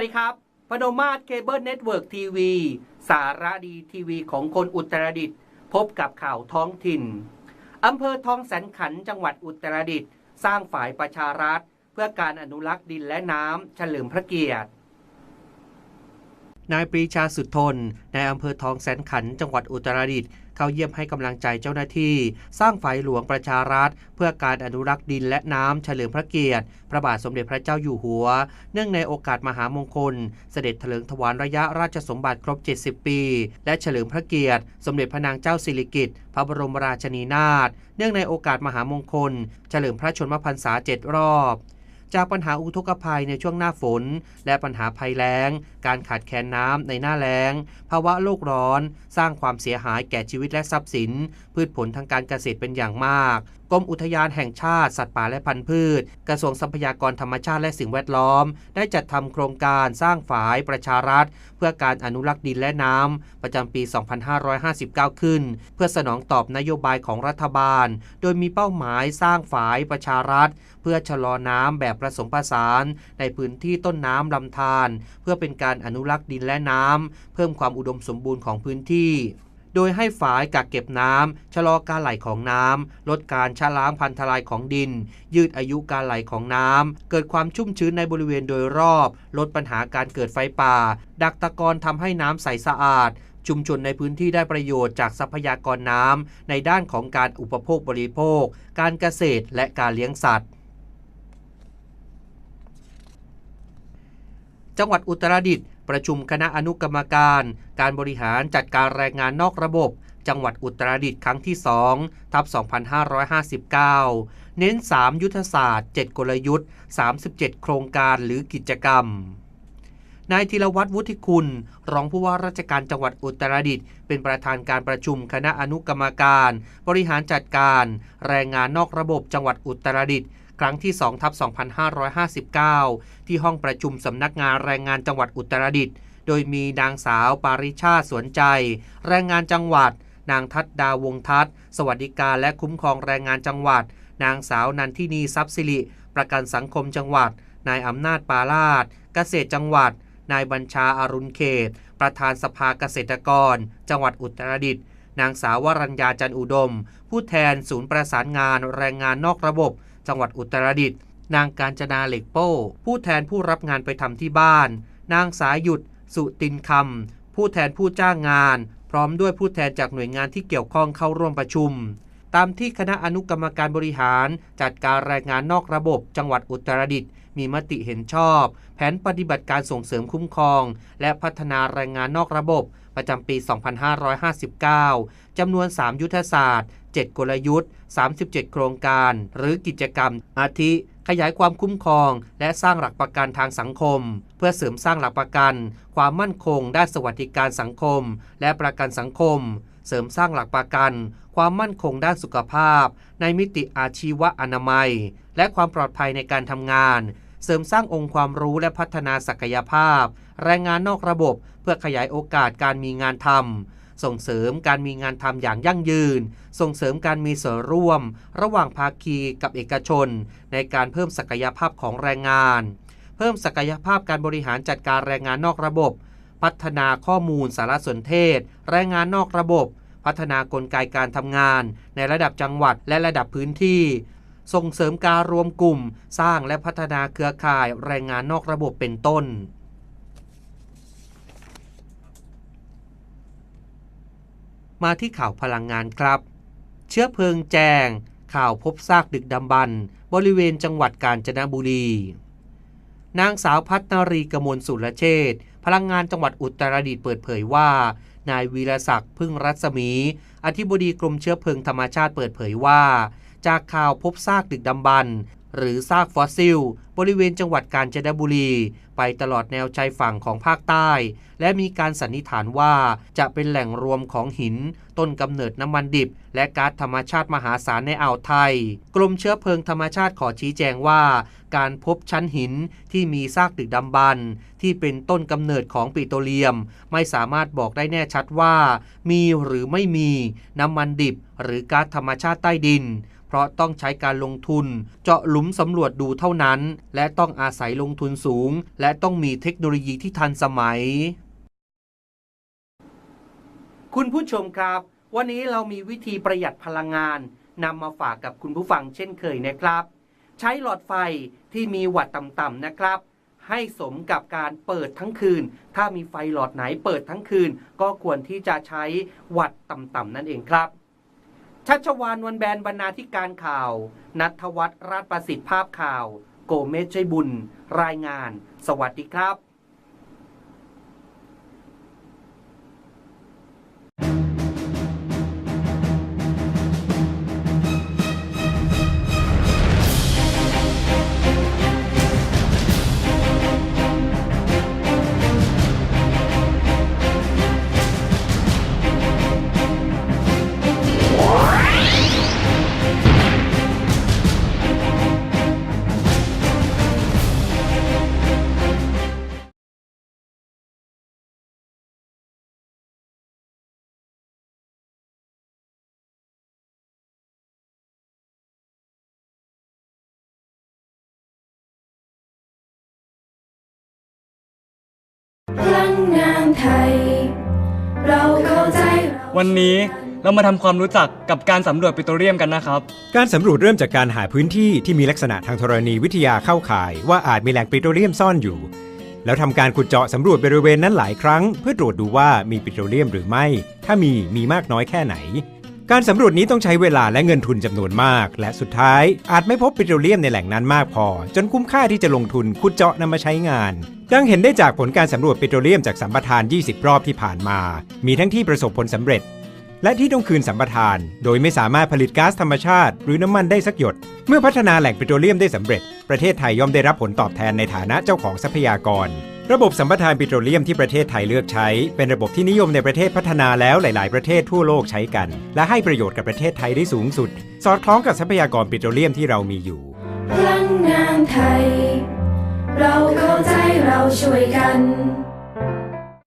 สวัสดีครับพนมมาศเคเบิลเน็ตเวิร์กทีวี สาระดีทีวีของคนอุตรดิตถ์พบกับข่าวท้องถิ่น อำเภอทองแสนขันจังหวัดอุตรดิตถ์สร้างฝ่ายประชารัฐ เพื่อการอนุรักษ์ดินและน้ำเฉลิมพระเกียรติ นายปรีชาสุดทนในอำเภอทองแสนขันจังหวัดอุตรดิตถ์เข้าเยี่ยมให้กำลังใจเจ้าหน้าที่ สร้างฝ่ายหลวงประชารัฐ เพื่อการอนุรักษ์ดินและน้ำเฉลิมพระเกียรติ พระบาทสมเด็จพระเจ้าอยู่หัว เนื่องในโอกาสมหามงคล เสด็จเถลิงถวายระยะราชสมบัติครบ 70 ปี และเฉลิมพระเกียรติ สมเด็จพระนางเจ้าสิริกิติ์พระบรมราชินีนาถเนื่องในโอกาสมหามงคล เฉลิมพระชนมพรรษาเจ็ดรอบ จากปัญหาอุทกภัยในช่วงหน้าฝน และปัญหาภัยแล้ง การขาดแคลนน้ำในหน้าแล้ง ภาวะโลกร้อน สร้างความเสียหายแก่ชีวิตและทรัพย์สิน พืชผลทางการเกษตรเป็นอย่างมากกรมอุทยานแห่งชาติ สัตว์ป่าและพันธุ์พืช กระทรวงทรัพยากรธรรมชาติและสิ่งแวดล้อม ได้จัดทำโครงการสร้างฝายประชารัฐ เพื่อการอนุรักษ์ดินและน้ำประจำปี 2559 ขึ้น เพื่อสนองตอบนโยบายของรัฐบาล โดยมีเป้าหมายสร้างฝายประชารัฐ เพื่อชะลอน้ำแบบผสมผสานในพื้นที่ต้นน้ำลำธารเพื่อเป็นการอนุรักษ์ดินและน้ำ เพิ่มความอุดมสมบูรณ์ของพื้นที่โดยให้ฝายกักเก็บน้ำชะลอการไหลของน้ำ ลดการชะล้างพันทลายของดิน ยืดอายุการไหลของน้ำ เกิดความชุ่มชื้นในบริเวณโดยรอบ ลดปัญหาการเกิดไฟป่า ดักตะกอนทำให้น้ำใสสะอาด ชุมชนในพื้นที่ได้ประโยชน์จากทรัพยากรน้ำ ในด้านของการอุปโภคบริโภค การเกษตรและการเลี้ยงสัตว์ จังหวัดอุตรดิตถ์ประชุมคณะอนุกรรมการ การบริหารจัดการแรงงานนอกระบบ จังหวัดอุตรดิตถ์ครั้งที่2ทับ2559 เน้น 3 ยุทธศาสตร์ 7 กลยุทธ์ 37 โครงการหรือกิจกรรมนายธีรวัตรวุฒิคุณ รองผู้ว่าราชการจังหวัดอุตรดิตถ์เป็นประธานการประชุมคณะอนุกรรมการ บริหารจัดการ แรงงานนอกระบบจังหวัดอุตรดิตถ์ ครั้งที่2ทับ2559 ที่ห้องประชุมสำนักงานแรงงานจังหวัดอุตรดิตถ์โดยมีนางสาวปาริชาสวนใจ แรงงานจังหวัด นางทัดดาวงทัศสวัสดิการและคุ้มครองแรงงานจังหวัด นางสาวนันทินีทรัพย์สิริ ประกันสังคมจังหวัด นายอำนาจปาลาดเกษตรจังหวัด นายบัญชาอารุณเขต ประธานสภาเกษตรกร จังหวัดอุตรดิตถ์นางสาววรัญญาจันอุดม ผู้แทนศูนย์ประสานงานแรงงานนอกระบบ จังหวัดอุตรดิตถ์นางการจนาเหล็กโป้ ผู้แทนผู้รับงานไปทำที่บ้าน นางสายหยุด สุตินคำผู้แทนผู้จ้างงาน พร้อมด้วยผู้แทนจากหน่วยงานที่เกี่ยวข้องเข้าร่วมประชุม ตามที่คณะอนุกรรมการบริหาร จัดการแรงงานนอกระบบ จังหวัดอุตรดิตถ์ มีมติเห็นชอบ แผนปฏิบัติการส่งเสริมคุ้มครอง และพัฒนาแรงงานนอกระบบ ประจำปี 2559 จำนวน 3 ยุทธศาสตร์ 7 กลยุทธ์ 37 โครงการ หรือกิจกรรม อาทิ ขยายความคุ้มครอง และสร้างหลักประกันทางสังคม เพื่อเสริมสร้างหลักประกัน ความมั่นคงด้านสวัสดิการสังคม และประกันสังคม เสริมสร้างหลักประกัน ความมั่นคงด้านสุขภาพ ในมิติอาชีวะอนามัย และความปลอดภัยในการทำงาน เสริมสร้างองค์ความรู้และพัฒนาศักยภาพ แรงงานนอกระบบเพื่อขยายโอกาสการมีงานทำส่งเสริมการมีงานทำอย่างยั่งยืน ส่งเสริมการมีส่วนร่วม ระหว่างภาคีกับเอกชน ในการเพิ่มศักยภาพของแรงงาน เพิ่มศักยภาพการบริหารจัดการแรงงานนอกระบบพัฒนาข้อมูลสารสนเทศ แรงงานนอกระบบ พัฒนากลไกการทำงาน ในระดับจังหวัดและระดับพื้นที่ ส่งเสริมการรวมกลุ่ม สร้างและพัฒนาเครือข่ายแรงงานนอกระบบเป็นต้นมาที่ข่าวพลังงานครับ เชื้อเพลิงแจง ข่าวพบซากดึกดำบรรบริเวณจังหวัดกาญจนบุรี นางสาวพัฒนารีกมลสุรเชษพลังงานจังหวัดอุตรดิตถ์เปิดเผยว่า นายวีรศักดิ์พึ่งรัศมี อธิบดีกรมเชื้อเพลิงธรรมชาติเปิดเผยว่า จากข่าวพบซากดึกดำบรรพ์ หรือซากฟอสซิล บริเวณจังหวัดกาญจนบุรี ไปตลอดแนวชายฝั่งของภาคใต้ และมีการสันนิษฐานว่าจะเป็นแหล่งรวมของหิน ต้นกำเนิดน้ำมันดิบ และก๊าซธรรมชาติมหาศาลในอ่าวไทย กรมเชื้อเพลิงธรรมชาติขอชี้แจงว่า การพบชั้นหินที่มีซากดึกดำบรรที่เป็นต้นกำเนิดของปิโตรเลียม ไม่สามารถบอกได้แน่ชัดว่า มีหรือไม่มีน้ำมันดิบ หรือก๊าซธรรมชาติใต้ดิน เพราะต้องใช้การลงทุน เจาะหลุมสำรวจดูเท่านั้น และต้องอาศัยลงทุนสูง และต้องมีเทคโนโลยีที่ทันสมัย คุณผู้ชมครับ วันนี้เรามีวิธีประหยัดพลังงานนำมาฝากกับคุณผู้ฟังเช่นเคยนะครับ ใช้หลอดไฟที่มีวัตต์ต่ำๆนะครับให้สมกับการเปิดทั้งคืน ถ้ามีไฟหลอดไหนเปิดทั้งคืน ก็ควรที่จะใช้วัตต์ต่ำๆนั่นเองครับ ชัชวานวันแบนบรรณาธิการข่าว นัทวัฒน์ราชประสิทธิ์ภาพข่าว โกเมชใจบุญ รายงาน สวัสดีครับ ลังงานไทย เราเข้าใจเราวันนี้เรามาทำความรู้จักกับการสำรวจปิโตรเลียมกันนะครับ การสำรวจเริ่มจากการหาพื้นที่ที่มีลักษณะทางธรณีวิทยาเข้าข่าย ว่าอาจมีแหล่งปิโตรเลียมซ่อนอยู่ แล้วทำการขุดเจาะสำรวจบริเวณนั้นหลายครั้ง เพื่อตรวจดูว่ามีปิโตรเลียมหรือไม่ ถ้ามีมีมากน้อยแค่ไหน การสำรวจนี้ต้องใช้เวลาและเงินทุนจำนวนมาก และสุดท้ายอาจไม่พบปิโตรเลียมในแหล่งนั้นมากพอ จนคุ้มค่าที่จะลงทุนขุดเจาะนำมาใช้งาน ดังเห็นได้จากผลการสำรวจปิโตรเลียมจากสัมปทาน 20 รอบที่ผ่านมา มีทั้งที่ประสบผลสำเร็จ และที่ต้องคืนสัมปทาน โดยไม่สามารถผลิตก๊าซธรรมชาติ หรือน้ำมันได้สักหยด เมื่อพัฒนาแหล่งปิโตรเลียมได้สำเร็จ ประเทศไทยย่อมได้รับผลตอบแทนในฐานะเจ้าของทรัพยากร ระบบสัมปทานปิโตรเลียมที่ประเทศไทยเลือกใช้ เป็นระบบที่นิยมในประเทศพัฒนาแล้วหลาย ๆ ประเทศทั่วโลกใช้กัน และให้ประโยชน์กับประเทศไทยได้สูงสุด สอดคล้องกับทรัพยากรปิโตรเลียมที่เรามีอยู่พลังงานไทย เราเข้าใจเราช่วยกัน